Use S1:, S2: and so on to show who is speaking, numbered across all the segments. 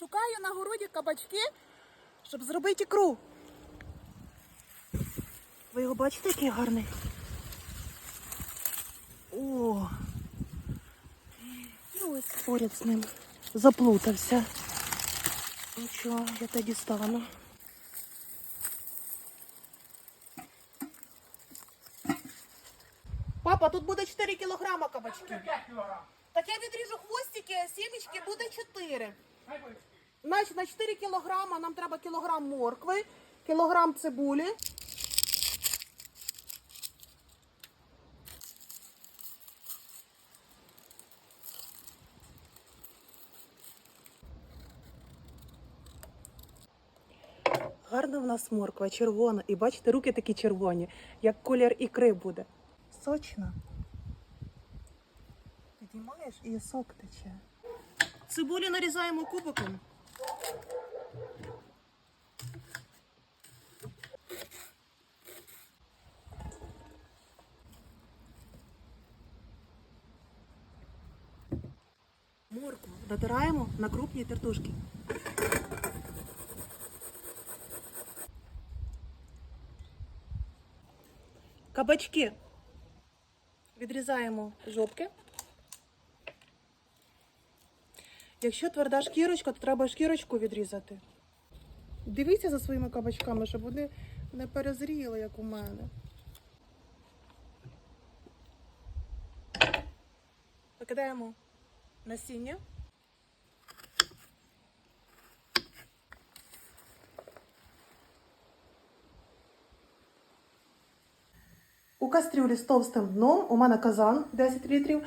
S1: Шукаю на городі кабачки, щоб зробити ікру. Ви його бачите, який гарний? О! І ось поряд з ним заплутався. Нічого, я тоді стану. Папа, тут буде 4 кілограма кабачків. Так я відріжу хвостики, а сімечки буде 4. Значить, на 4 кілограма нам треба кілограм моркви, кілограм цибулі. Гарна в нас морква, червона. І бачите, руки такі червоні, як колір ікри буде. Сочна. Підіймаєш і сок тече. Цибулю нарізаємо кубиком. Моркву натираємо на крупні тертушки. Кабачки. Відрізаємо жопки. Якщо тверда шкірочка, то треба шкірочку відрізати. Дивіться за своїми кабачками, щоб вони не перезріли, як у мене. Викидаємо насіння. У кастрюлі з товстим дном у мене казан 10 літрів.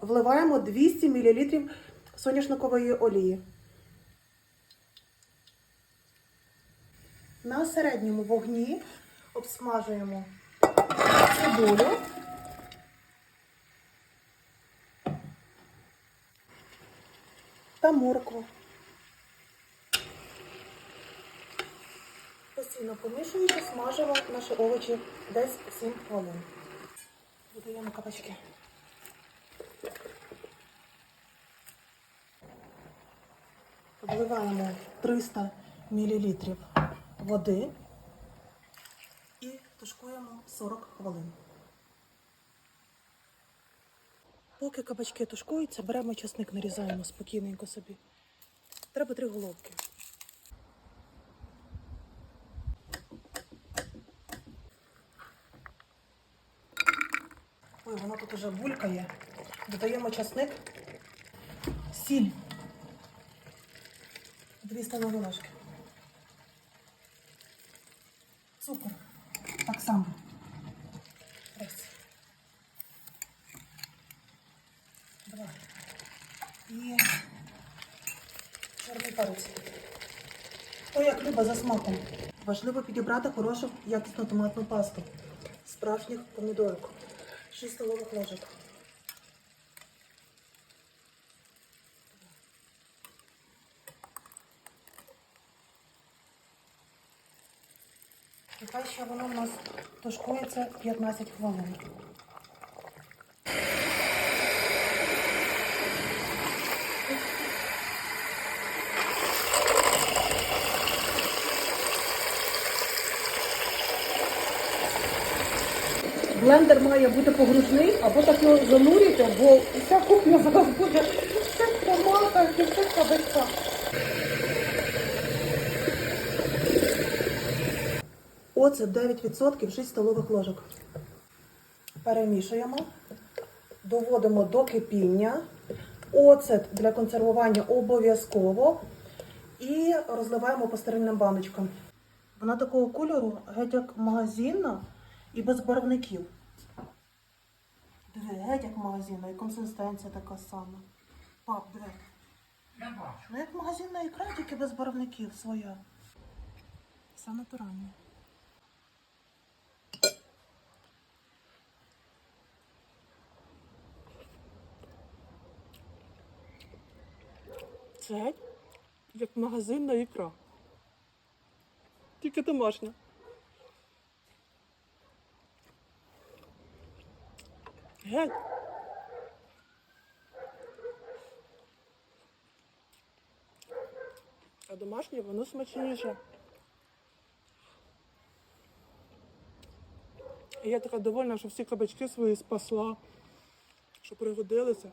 S1: Вливаємо 200 мл соняшникової олії. На середньому вогні обсмажуємо цибулю. Та моркву. Постійно помішуючи, смажимо наші овочі десь 7 хвилин. Додаємо кабачки. Вливаємо 300 мл води і тушкуємо 40 хвилин. Поки кабачки тушкуються, беремо часник, нарізаємо спокійненько собі. Треба три головки. Ой, воно тут уже булькає. Додаємо часник, сіль. Дві столові ложки. Цукор. Так само. Перець. Хто як любить за смаком. Важливо підібрати хорошу якісну томатну пасту. Справжніх помідорок. 6 столових ложок. І хай ще воно в нас тушкується 15 хвилин. Блендер має бути погружний, або так його занурюйте, бо вся кухня зараз буде в цих томатах і в цих кабачках. Оцет 9% 6 столових ложок. Перемішуємо, доводимо до кипіння. Оцет для консервування обов'язково. І розливаємо по стерильним баночкам. Вона такого кольору, геть як магазинна і без барвників. Диви, геть як магазинна, і консистенція така сама. Пап, диви.
S2: Я бачу.
S1: Ну як магазинна ікра, тільки без барвників своя. Все натуральне. Це геть як магазинна ікра. Тільки домашня. Геть.
S2: А домашнє воно смачніше. І я така довольна, що всі кабачки свої спасла, що пригодилися.